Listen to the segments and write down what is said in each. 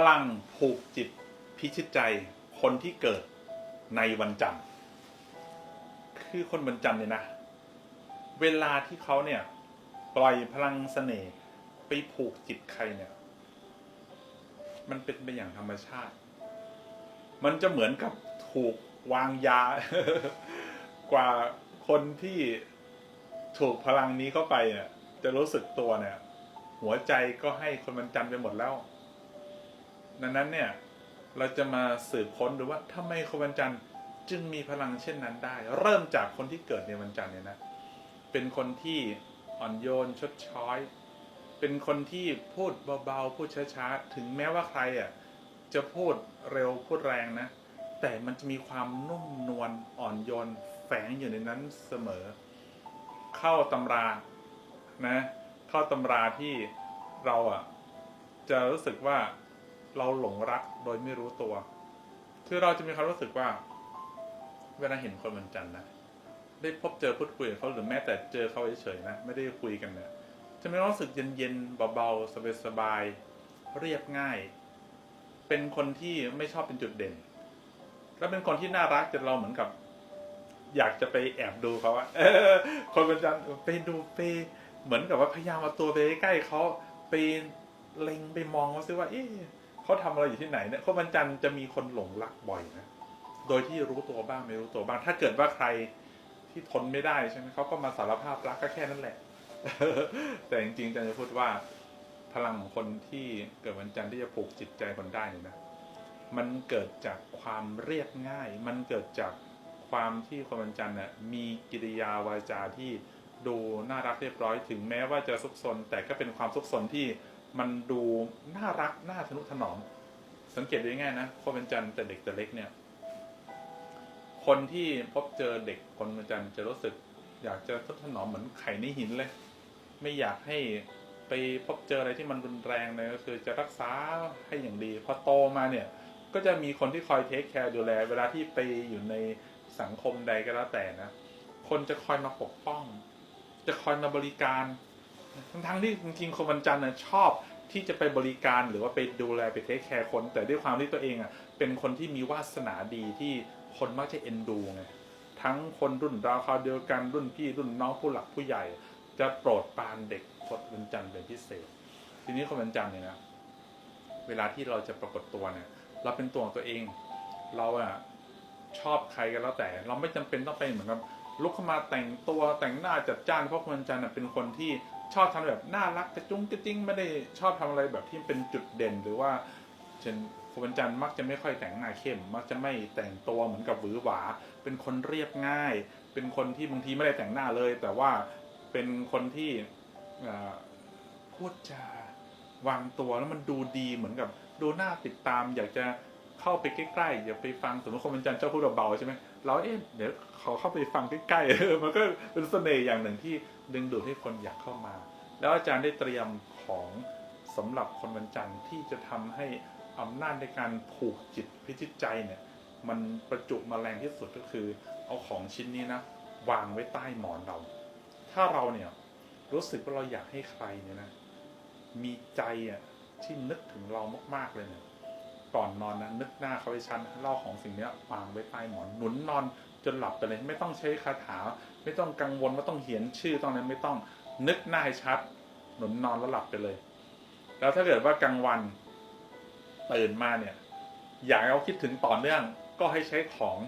พลังผูกจิตพิชิตใจคนที่เกิดในวันจันทร์คือคนวันจันทร์เนี่ยนะ เวลาที่เขาเนี่ย ปล่อยพลังเสน่ห์ไปผูกจิตใครเนี่ย มันเป็นไปอย่างธรรมชาติ มันจะเหมือนกับถูกวางยา กว่าคนที่ถูกพลังนี้เข้าไปเนี่ยจะรู้สึกตัวเนี่ย หัวใจก็ให้คนวันจันทร์ไปหมดแล้ว ดังนั้นเนี่ยเราจะมาสืบค้นดูว่าทำไมคนวันจันทร์จึงมีพลังเช่นนั้นได้ เริ่มจากคนที่เกิดในวันจันทร์เนี่ยนะเป็นคนที่อ่อนโยนชดช้อย เป็นคนที่พูดเบาๆพูดช้าๆถึงแม้ว่าใครอะจะพูดเร็วพูดแรงนะ แต่มันจะมีความนุ่มนวลอ่อนโยนแฝงอยู่ในนั้นเสมอ เข้าตำรานะ เข้าตำราที่เราอะจะรู้สึกว่า เราหลงรักโดยไม่รู้ตัว คือเราจะมีความรู้สึกว่า เวลาเห็นคนวันจันทร์นะได้พบเจอพูดคุยกับเขาหรือแม้แต่เจอเขาเฉยๆนะไม่ได้คุยกันเนี่ยจะมีความรู้สึกเย็นๆเบาๆสบายๆเรียบง่าย เป็นคนที่ไม่ชอบเป็นจุดเด่น แล้วเป็นคนที่น่ารักจนเราเหมือนกับ อยากจะไปแอบดูเขาอะคนวันจันทร์ไปดูไปเหมือนกับว่าพยายามเอาตัวไปใกล้เขาไปเล็งไปมองว่าซิว่า เอ๊ะ เขาทำอะไรอยู่ที่ไหนเนี่ยคนวันจันทร์จะมีคนหลงรักบ่อยนะ โดยที่รู้ตัวบ้างไม่รู้ตัวบ้าง ถ้าเกิดว่าใครที่ทนไม่ได้ใช่ไหมเขาก็มาสารภาพรักก็แค่นั้นแหละ แต่จริงๆจะพูดว่า พลังของคนที่เกิดวันจันทร์ที่จะผูกจิตใจคนได้เนี่ยนะ มันเกิดจากความเรียบง่าย มันเกิดจากความที่คนวันจันทร์น่ะมีกิริยาวาจาที่ดูน่ารักเรียบร้อยถึงแม้ว่าจะซุกซนแต่ก็เป็นความซุกซนที่ มันดูน่ารักน่าทนุถนอม สังเกตได้ง่ายนะคนวันจันทร์แต่เด็กแต่เล็กเนี่ย คนที่พบเจอเด็กคนวันจันทร์จะรู้สึก อยากจะทนุถนอมเหมือนไข่ในหินเลย ไม่อยากให้ไปพบเจออะไรที่มันรุนแรงเลยก็คือจะรักษาให้อย่างดีพอโตมาเนี่ย ก็จะมีคนที่คอยเทคแคร์ดูแล เวลาที่ไปอยู่ในสังคมใดก็แล้วแต่นะ คนจะคอยมาปกป้อง จะคอยมาบริการ ทั้งที่จริงๆคนวันจันทร์น่ะชอบที่จะไปบริการหรือว่าไปดูแลไปเทคแคร์คน แต่ด้วยความที่ตัวเองอะเป็นคนที่มีวาสนาดีที่คนมักจะเอ็นดูไงทั้งคนรุ่นราวคราวเดียวกันรุ่นพี่รุ่นน้องผู้หลักผู้ใหญ่ จะโปรดปรานเด็กคนวันจันทร์เป็นพิเศษ ทีนี้คนวันจันทร์เนี่ยนะเวลาที่เราจะปรากฏตัวเนี่ย เราเป็นตัวของตัวเอง เราอะชอบใครก็แล้วแต่ เราไม่จำเป็นต้องไปเหมือนกับลุกเข้ามาแต่งตัวแต่งหน้าจัดจ้านเพราะคนวันจันทร์เป็นคนที่ ชอบทำแบบน่ารักกระจุ้งกระจิ้งไม่ได้ชอบทำอะไรแบบที่เป็นจุดเด่นหรือว่าเช่นคนวันจันมักจะไม่ค่อยแต่งหน้าเข้ม มักจะไม่แต่งตัวเหมือนกับหวือหวา เป็นคนเรียบง่าย เป็นคนที่บางทีไม่ได้แต่งหน้าเลย แต่ว่าเป็นคนที่พูดจาวางตัวแล้วมันดูดีเหมือนกับดูหน่าติดตามอยากจะ เข้าไปใกล้ๆอย่าไปฟังสมมติคนวันจันทร์ชอบพูดเบาๆใช่ไหมเราเอ๊ะเดี๋ยวเขาเข้าไปฟังใกล้ๆมันก็เป็นเสน่ห์อย่างหนึ่งที่ดึงดูดให้คนอยากเข้ามา แล้วอาจารย์ได้เตรียมของสำหรับคนวันจันทร์ที่จะทำให้อำนาจในการผูกจิตพิจิตใจเนี่ย มันประจุมาแรงที่สุดก็คือ เอาของชิ้นนี้นะวางไว้ใต้หมอนเรา ถ้าเราเนี่ยรู้สึกว่าเราอยากให้ใครเนี่ยนะมีใจอะที่นึกถึงเรามากๆเลยเนี่ย ก่อนนอนนะนึกหน้าเขาให้ชันเล่าของสิ่งเนี้ยวางไว้ใต้หมอนหนุนนอนจนหลับไปเลย ไม่ต้องใช้คาถา ไม่ต้องกังวลว่าต้องเขียนชื่อต้องอะไรไม่ต้องนึกหน้าให้ชัด หนุนนอนแล้วหลับไปเลย แล้วถ้าเกิดว่ากลางวันตื่นมาเนี่ย อยากให้เขาคิดถึงต่อเนื่องก็ให้ใช้ของ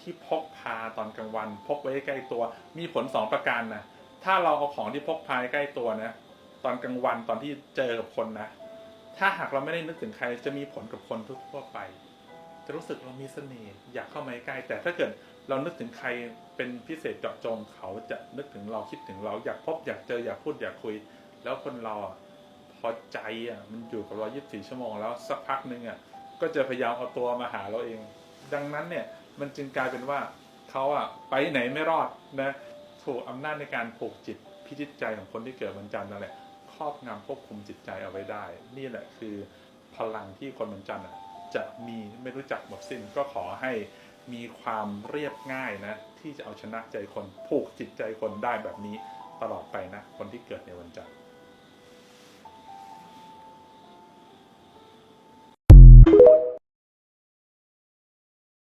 ที่พกพาตอนกลางวัน พกไว้ใกล้ตัว มีผลสองประการนะถ้าเราเอาของที่พกพาใกล้ตัวนะตอนกลางวันตอนที่เจอกับคนนะ ถ้าหากเราไม่ได้นึกถึงใครจะมีผลกับคนทั่วไป จะรู้สึกเรามีเสน่ห์อยากเข้ามาใกล้แต่ถ้าเกิดเรานึกถึงใครเป็นพิเศษเจาะจงเขาจะนึกถึงเราคิดถึงเราอยากพบอยากเจออยากพูดอยากคุย แล้วคนเราอะพอใจอะมันอยู่กับเรา 24 ชั่วโมงแล้วสักพักหนึ่งอะก็จะพยายามเอาตัวมาหาเราเอง ดังนั้นเนี่ยมันจึงกลายเป็นว่าเขาอะไปไหนไม่รอดนะถูกอำนาจในการผูกจิตพิจิตใจของคนที่เกิดวันจันทร์นั่นแหละ รอบงำควบคุมจิตใจเอาไว้ได้ นี่แหละคือพลังที่คนวันจันทร์จะมีไม่รู้จักหมดสิ้นก็ขอให้มีความเรียบง่ายนะ ที่จะเอาชนะใจคนผูกจิตใจคนได้แบบนี้ตลอดไปนะ คนที่เกิดในวันจันทร์